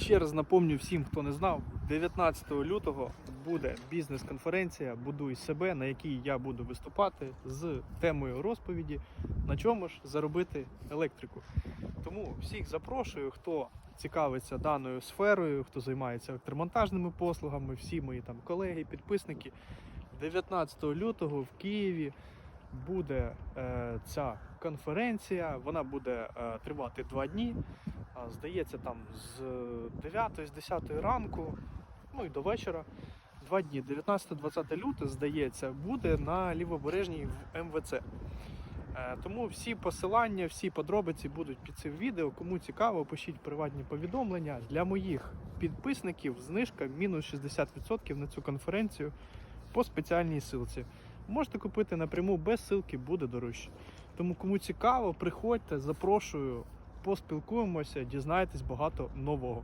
Ще раз напомню всім, хто не знав, 19 лютого буде бізнес-конференція Будуй себе, на якій я буду виступати з темою розповіді, на чому ж заробити електрику. Тому всіх запрошую, хто цікавиться даною сферою, хто займається електромонтажними послугами, всі мої там колеги, підписники. 19 лютого в Києві буде е, ця конференція. Вона буде е, тривати два дні. А, Здається, там з 9 з 10 ранку, ну і до вечора. Два дні, 19-20 лютого, здається, буде на лівобережній в МВЦ. Е, Тому всі посилання, всі подробиці будуть під цим відео. Кому цікаво, пишіть приватні повідомлення. Для моїх підписників знижка мінус 60% на цю конференцію по спеціальній силці. Можете купити напряму без силки, буде дорожче. Тому кому цікаво, приходьте, запрошую, поспілкуємося, дізнаєтесь багато нового.